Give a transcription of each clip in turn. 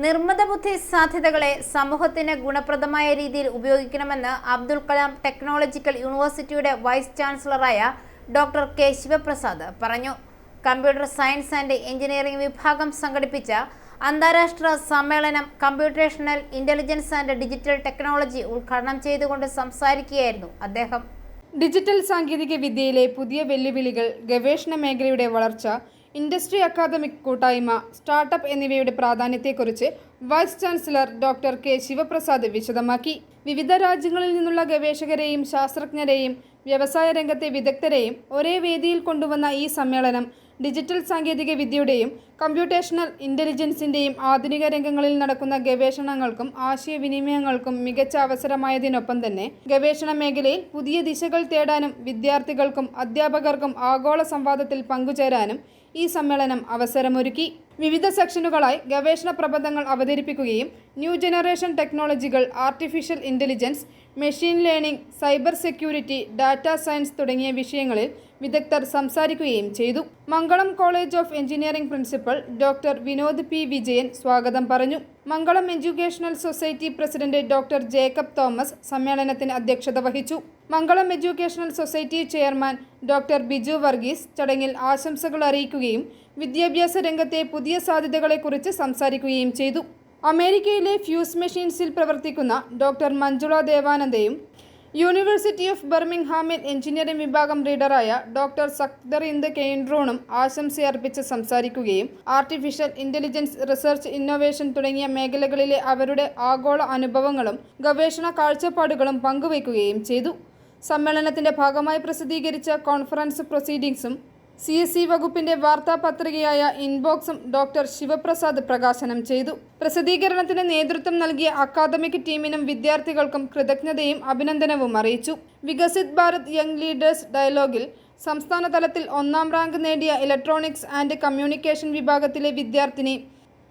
നിർമ്മിത ബുദ്ധി സാധ്യതകളെ സമൂഹത്തിന് ഗുണപ്രദമായ രീതിയിൽ ഉപയോഗിക്കണമെന്ന് അബ്ദുൽ കലാം ടെക്നോളജിക്കൽ യൂണിവേഴ്സിറ്റിയുടെ വൈസ് ചാൻസലറായ ഡോക്ടർ കെ ശിവപ്രസാദ് പറഞ്ഞു. കമ്പ്യൂട്ടർ സയൻസ് ആൻഡ് എഞ്ചിനീയറിംഗ് വിഭാഗം സംഘടിപ്പിച്ച അന്താരാഷ്ട്ര സമ്മേളനം computational intelligence and digital technology ഉദ്ഘാടനം ചെയ്തുകൊണ്ട് സംസാരിക്കുകയായിരുന്നു അദ്ദേഹം. ഡിജിറ്റൽ സാങ്കേതിക വിദ്യയിലെ പുതിയ വെല്ലുവിളികൾ ഗവേഷണ മേഖലയുടെ വളർച്ച ഇൻഡസ്ട്രി അക്കാദമിക് കൂട്ടായ്മ സ്റ്റാർട്ടപ്പ് എന്നിവയുടെ പ്രാധാന്യത്തെക്കുറിച്ച് vice chancellor doctor K Sivaprasad വിശദമാക്കി. വിവിധ രാജ്യങ്ങളിൽ നിന്നുള്ള ഗവേഷകരെയും ശാസ്ത്രജ്ഞരെയും വ്യവസായ രംഗത്തെ വിദഗ്ധരെയും ഒരേ വേദിയിൽ കൊണ്ടുവന്ന ഈ സമ്മേളനം ഡിജിറ്റൽ സാങ്കേതിക വിദ്യയുടെയും കമ്പ്യൂട്ടേഷണൽ ഇന്റലിജൻസിന്റെയും ആധുനിക രംഗങ്ങളിൽ നടക്കുന്ന ഗവേഷണങ്ങൾക്കും ആശയവിനിമയങ്ങൾക്കും മികച്ച അവസരമായതിനൊപ്പം തന്നെ ഗവേഷണ മേഖലയിൽ പുതിയ ദിശകൾ തേടാനും വിദ്യാർത്ഥികൾക്കും അധ്യാപകർക്കും ആഗോള സംവാദത്തിൽ പങ്കുചേരാനും ഈ സമ്മേളനം അവസരമൊരുക്കി. വിവിധ സെക്ഷനുകളായി ഗവേഷണ പ്രബന്ധങ്ങൾ അവതരിപ്പിക്കുകയും ന്യൂ ജനറേഷൻ ടെക്നോളജികൾ artificial intelligence machine learning cyber security data science തുടങ്ങിയ വിഷയങ്ങളിൽ വിദഗ്ധർ സംസാരിക്കുകയും ചെയ്തു. Mangalam college of engineering principal doctor Vinod P Vijayan സ്വാഗതം പറഞ്ഞു. Mangalam educational society president doctor Jacob Thomas സമ്മേളനത്തിന് അധ്യക്ഷത വഹിച്ചു. Mangalam educational society chairman doctor Biju Varghese ചടങ്ങിൽ ആശംസകൾ അറിയിക്കുകയും വിദ്യാഭ്യാസ രംഗത്തെ പുതിയ സാധ്യതകളെക്കുറിച്ച് സംസാരിക്കുകയും ചെയ്തു. അമേരിക്കയിലെ ഫ്യൂസ് മെഷീൻസിൽ പ്രവർത്തിക്കുന്ന ഡോക്ടർ മഞ്ജുള ദേവാനന്ദയും യൂണിവേഴ്സിറ്റി ഓഫ് ബർമിംഗ്ഹാമിൽ എഞ്ചിനീയറിംഗ് വിഭാഗം റീഡറായ ഡോക്ടർ സക്ദറിന്ദ കെയിൻഡ്രോണും ആശംസയർപ്പിച്ച് സംസാരിക്കുകയും ആർട്ടിഫിഷ്യൽ ഇന്റലിജൻസ് റിസർച്ച് ഇന്നൊവേഷൻ തുടങ്ങിയ മേഖലകളിലെ അവരുടെ ആഗോള അനുഭവങ്ങളും ഗവേഷണ കാഴ്ചപ്പാടുകളും പങ്കുവയ്ക്കുകയും ചെയ്തു. സമ്മേളനത്തിന്റെ ഭാഗമായി പ്രസിദ്ധീകരിച്ച കോൺഫറൻസ് പ്രൊസീഡിംഗ്സും സി എസ് സി വകുപ്പിന്റെ വാർത്താപത്രികയായ ഇൻബോക്സും ഡോക്ടർ ശിവപ്രസാദ് പ്രകാശനം ചെയ്തു. പ്രസിദ്ധീകരണത്തിന് നേതൃത്വം നൽകിയ അക്കാദമിക് ടീമിനും വിദ്യാർത്ഥികൾക്കും കൃതജ്ഞതയും അഭിനന്ദനവും അറിയിച്ചു. വികസിത് ഭാരത് യങ് ലീഡേഴ്സ് ഡയലോഗിൽ സംസ്ഥാന തലത്തിൽ ഒന്നാം റാങ്ക് നേടിയ ഇലക്ട്രോണിക്സ് ആൻഡ് കമ്മ്യൂണിക്കേഷൻ വിഭാഗത്തിലെ വിദ്യാർത്ഥിനി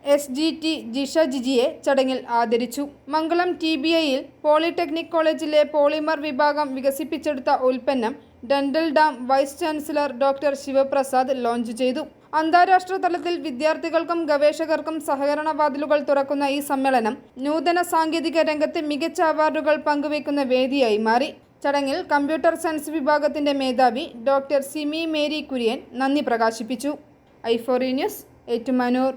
എസ് ജി ടി ജിഷ ജിജിയെ ചടങ്ങിൽ ആദരിച്ചു. മംഗളം ടി ബി ഐയിൽ പോളിടെക്നിക് കോളേജിലെ പോളിമർ വിഭാഗം വികസിപ്പിച്ചെടുത്ത ഉൽപ്പന്നം dental dam vice chancellor doctor Sivaprasad launch ചെയ്തു. അന്താരാഷ്ട്ര തലത്തിൽ വിദ്യാർത്ഥികൾക്കും ഗവേഷകർക്കും സഹകരണ വാതിലുകൾ തുറക്കുന്ന ഈ സമ്മേളനം നൂതന സാങ്കേതിക രംഗത്ത് മികച്ച അവാർഡുകൾ പങ്കുവയ്ക്കുന്ന വേദിയായി മാറി. ചടങ്ങിൽ കമ്പ്യൂട്ടർ സയൻസ് വിഭാഗത്തിന്റെ മേധാവി ഡോക്ടർ സിമി മേരി കുര്യൻ നന്ദി പ്രകാശിപ്പിച്ചു. ഐഫോറി ന്യൂസ് ഏറ്റുമാനൂർ.